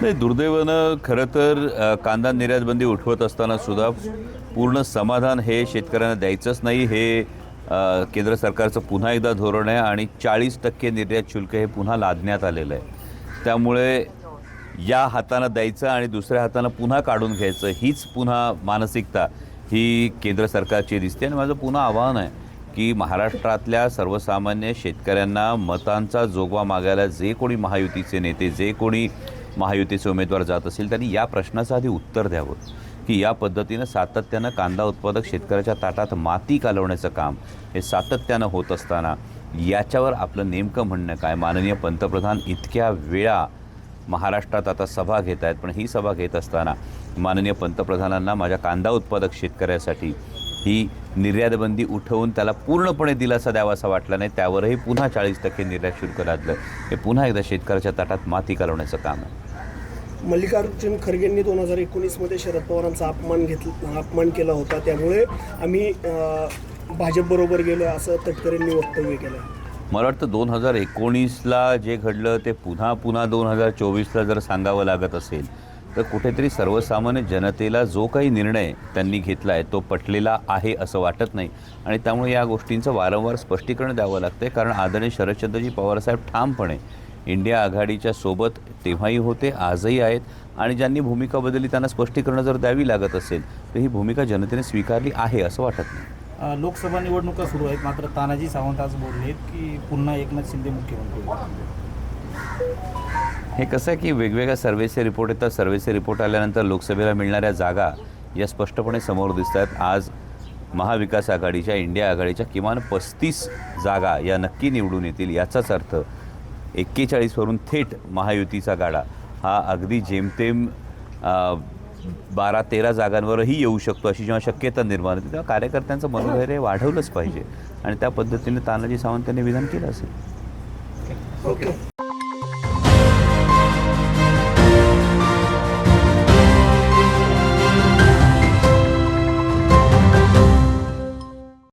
नाही दुर्दैवानं खरं तर अ, कांदा निर्यातबंदी उठवत असताना सुद्धा पूर्ण समाधान हे शेतकऱ्यांना द्यायचंच नाही. हे अ, केंद्र सरकारचं पुन्हा एकदा धोरण आहे आणि चाळीस टक्के निर्यात शुल्क हे पुन्हा लादण्यात आलेलं आहे. त्यामुळे या हातानं द्यायचं आणि दुसऱ्या हातानं पुन्हा काढून घ्यायचं हीच पुन्हा मानसिकता ही केंद्र सरकारची दिसते. आणि माझं पुन्हा आव्हान आहे की महाराष्ट्रातल्या सर्वसामान्य शेतकऱ्यांना मतांचा जोगवा मागायला जे कोणी महायुतीचे नेते जे कोणी महायुतीचे उमेदवार जात असेल त्यांनी या प्रश्नाचं आधी उत्तर द्यावं. की या पद्धतीनं सातत्यानं कांदा उत्पादक शेतकऱ्याच्या ताटात माती कालवण्याचं काम हे सातत्यानं होत असताना याच्यावर आपलं नेमकं म्हणणं काय? माननीय पंतप्रधान इतक्या वेळा महाराष्ट्रात आता सभा घेत आहेत पण ही सभा घेत असताना माननीय पंतप्रधानांना माझ्या कांदा उत्पादक शेतकऱ्यासाठी ही निर्यातबंदी उठवून त्याला पूर्णपणे दिलासा द्यावा असा वाटला नाही त्यावरही पुन्हा चाळीस टक्के निर्यात शुल्क लादलं. हे पुन्हा एकदा शेतकऱ्याच्या ताटात माती कालवण्याचं काम आहे. मल्लिकार्जुन खरगेंनी दोन हजार एकोणीसमध्ये शरद पवारांचा अपमान घेतला अपमान केला होता. त्यामुळे आम्ही भाजपबरोबर गेलो असं तटकरेंनी वक्तव्य केलं. मला वाटतं दोन हजार एकोणीसला जे घडलं ते पुन्हा पुन्हा दोन हजार चोवीसला जर सांगावं लागत असेल तर कुठेतरी सर्वसामान्य जनतेला जो काही निर्णय त्यांनी घेतला आहे तो पटलेला आहे असं वाटत नाही. आणि त्यामुळे या गोष्टींचं वारंवार स्पष्टीकरण द्यावं लागतं आहे कारण आदरणीय शरदचंद्रजी पवारसाहेब ठामपणे इंडिया आघाडीच्या सोबत तेव्हाही होते आजही आहेत. आणि ज्यांनी भूमिका बदलली त्यांना स्पष्टीकरणं जर द्यावी लागत असेल तर ही भूमिका जनतेने स्वीकारली आहे असं वाटत नाही. लोकसभा निवडणुका सुरू आहेत. मात्र तानाजी सावंत आज बोलले आहेत की पुन्हा एकनाथ शिंदे मुख्यमंत्री हे कसं आहे की वेगवेगळ्या सर्वेचे रिपोर्ट येतात. सर्वेचे रिपोर्ट आल्यानंतर लोकसभेला मिळणाऱ्या जागा या स्पष्टपणे समोर दिसत आहेत आज महाविकास आघाडीच्या इंडिया आघाडीच्या किमान पस्तीस जागा या नक्की निवडून येतील याचाच अर्थ एक्केचाळीसवरून थेट महायुतीचा गाडा हा अगदी जेमतेम बारा तेरा जागांवरही येऊ शकतो अशी जेव्हा शक्यता निर्माण होते तेव्हा कार्यकर्त्यांचं मनोधैर्य वाढवलंच पाहिजे. आणि त्या पद्धतीने तानाजी सावंत यांनी विधान केलं असेल. ओके.